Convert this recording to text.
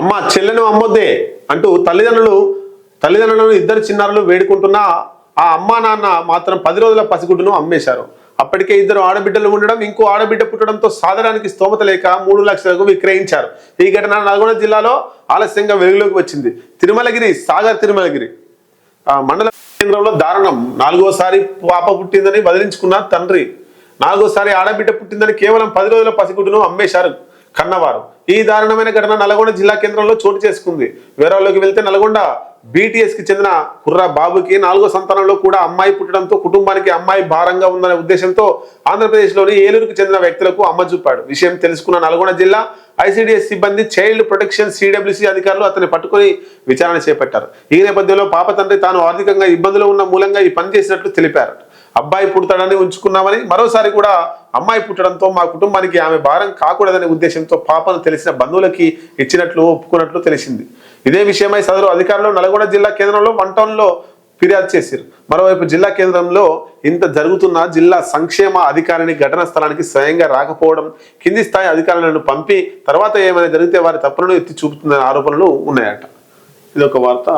అమ్మ చెల్లెను అమ్మొద్దే అంటూ తల్లిదండ్రులు తల్లిదండ్రులను ఇద్దరు చిన్నారులు వేడుకుంటున్న ఆ అమ్మా నాన్న మాత్రం పది రోజుల పసిగుడ్డును అమ్మేశారు. అప్పటికే ఇద్దరు ఆడబిడ్డలు ఉండడం ఇంకో ఆడబిడ్డ పుట్టడంతో సాధడానికి స్తోమత లేక మూడు లక్షలకు విక్రయించారు. ఈ ఘటన నల్గొండ జిల్లాలో ఆలస్యంగా వెలుగులోకి వచ్చింది. తిరుమలగిరి సాగర్ తిరుమలగిరి. మండల కేంద్రంలో దారుణం. నాలుగోసారి పాప పుట్టిందని వదిలించుకున్న తండ్రి నాలుగోసారి ఆడబిడ్డ పుట్టిందని కేవలం పది రోజుల పసిగుడ్డును అమ్మేశారు. కన్నవారు. ఈ దారుణమైన ఘటన నల్గొండ జిల్లా కేంద్రంలో చోటు చేసుకుంది. వివరాల్లోకి వెళ్తే నల్గొండ బీటీఎస్కి చెందిన కుర్ర బాబుకి నాలుగో సంతానంలో కూడా అమ్మాయి పుట్టడంతో కుటుంబానికి అమ్మాయి భారంగా ఉందనే ఉద్దేశంతో ఆంధ్రప్రదేశ్లోని ఏలూరుకు చెందిన వ్యక్తులకు అమ్మ చూపాడు. విషయం తెలుసుకున్న నల్గొండ జిల్లా ఐసీడీఎస్ సిబ్బంది చైల్డ్ ప్రొటెక్షన్ సిడబ్ల్యూసీ అధికారులు అతన్ని పట్టుకొని విచారణ చేపట్టారు. ఈ నేపథ్యంలో పాప తండ్రి తాను ఆర్థికంగా ఇబ్బందులు ఉన్న మూలంగా ఈ పని చేసినట్లు తెలిపారు. అబ్బాయి పుడతాడని ఉంచుకున్నామని మరోసారి కూడా అమ్మాయి పుట్టడంతో మా కుటుంబానికి ఆమె భారం కాకూడదనే ఉద్దేశంతో పాపను తెలిసిన బంధువులకి ఇచ్చినట్లు ఒప్పుకున్నట్లు తెలిసింది. ఇదే విషయమై సదరు అధికారులు నల్గొండ జిల్లా కేంద్రంలో వన్ టౌన్లో ఫిర్యాదు చేశారు. మరోవైపు జిల్లా కేంద్రంలో ఇంత జరుగుతున్న జిల్లా సంక్షేమ అధికారిని ఘటనా స్థలానికి స్వయంగా రాకపోవడం కింది స్థాయి అధికారులను పంపి తర్వాత ఏమైనా జరిగితే వారి తప్పులను ఎత్తి చూపుతున్న ఆరోపణలు ఉన్నాయట. ఇది ఒక వార్త.